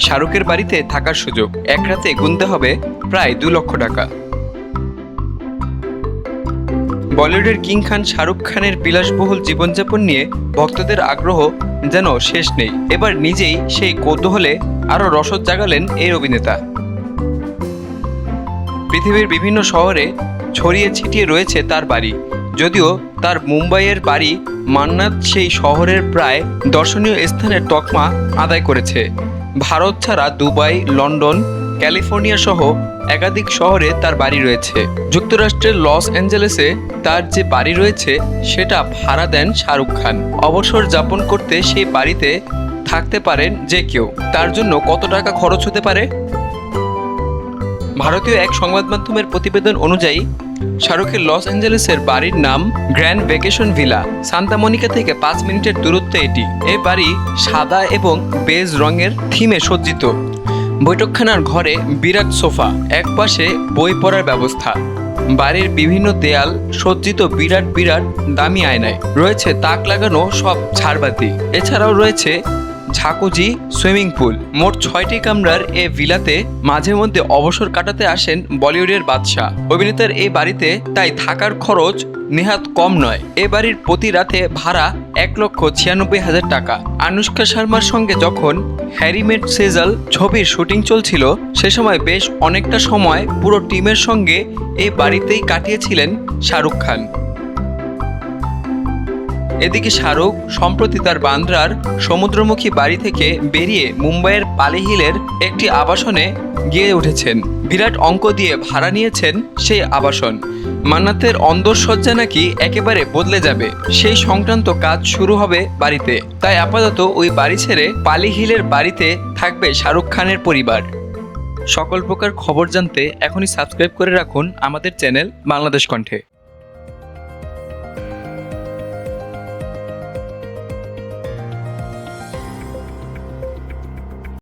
শাহরুখের বাড়িতে থাকার সুযোগ। এক রাতে গুনতে হবে প্রায় দু লক্ষ টাকা। বলিউডের কিং খান, শাহরুখ খানের বিলাসবহুল জীবনযাপন নিয়ে ভক্তদের আগ্রহ যেন শেষ নেই। এবার নিজেই সেই কৌতূহলে আরও রসদ জাগালেন এই অভিনেতা। পৃথিবীর বিভিন্ন শহরে ছড়িয়ে ছিটিয়ে রয়েছে তার বাড়ি। যদিও তার মুম্বাইয়ের বাড়ি মান্নাত সেই শহরের প্রায় দর্শনীয় স্থানের তকমা আদায় করেছে। ভারত ছাড়া দুবাই, লন্ডন, ক্যালিফোর্নিয়া সহ একাধিক শহরে তার বাড়ি রয়েছে। যুক্তরাষ্ট্রের লস অ্যাঞ্জেলেসে তার যে বাড়ি রয়েছে, সেটা ভাড়া দেন শাহরুখ খান। অবসর যাপন করতে সেই বাড়িতে থাকতে পারেন যে কেউ। তার জন্য কত টাকা খরচ হতে পারে? ভারতীয় এক সংবাদ মাধ্যমের প্রতিবেদন অনুযায়ী, শাহরুখের লস অ্যাঞ্জেলেসের বাড়ির নাম grand vacation villa, Santa Monica থেকে পাঁচ মিনিটের দূরত্বে এটি। এ বাড়ি সাদা এবং বেজ রঙের থিমে সজ্জিত। বৈঠকখানার ঘরে বিরাট সোফা, এক পাশে বই পড়ার ব্যবস্থা। বাড়ির বিভিন্ন দেয়াল সজ্জিত বিরাট বিরাট দামি আয়নায়। রয়েছে তাক লাগানো সব ঝাড়বাতি এছাড়াও রয়েছে ঝাকুজি সুইমিং পুল। মোট ছয়টি কামরার এ ভিলাতে মাঝে মধ্যে অবসর কাটাতে আসেন বলিউডের বাদশাহ। অভিনেতার এই বাড়িতে তাই থাকার খরচ নেহাত কম নয়। এ বাড়ির প্রতি রাতে ভাড়া এক লক্ষ ছিয়ানব্বই হাজার টাকা। আনুষ্কা শর্মার সঙ্গে যখন হ্যারিমেট সেজাল ছবির শুটিং চলছিল, সে সময় বেশ অনেকটা সময় পুরো টিমের সঙ্গে এই বাড়িতেই কাটিয়েছিলেন শাহরুখ খান। এদিকে শাহরুখ সম্প্রতি তার বান্দ্রার সমুদ্রমুখী বাড়ি থেকে বেরিয়ে মুম্বাইয়ের পালি হিলের একটি আবাসনে গিয়ে উঠেছেন। বিরাট অঙ্ক দিয়ে ভাড়া নিয়েছেন সেই আবাসন। মান্নাতের অন্দরসজ্জা নাকি একেবারে বদলে যাবে। সেই সংক্রান্ত কাজ শুরু হবে বাড়িতে। তাই আপাতত ওই বাড়ি ছেড়ে পালি হিলের বাড়িতে থাকবে শাহরুখ খানের পরিবার। সকল প্রকার খবর জানতে এখনই সাবস্ক্রাইব করে রাখুন আমাদের চ্যানেল বাংলাদেশ কণ্ঠে।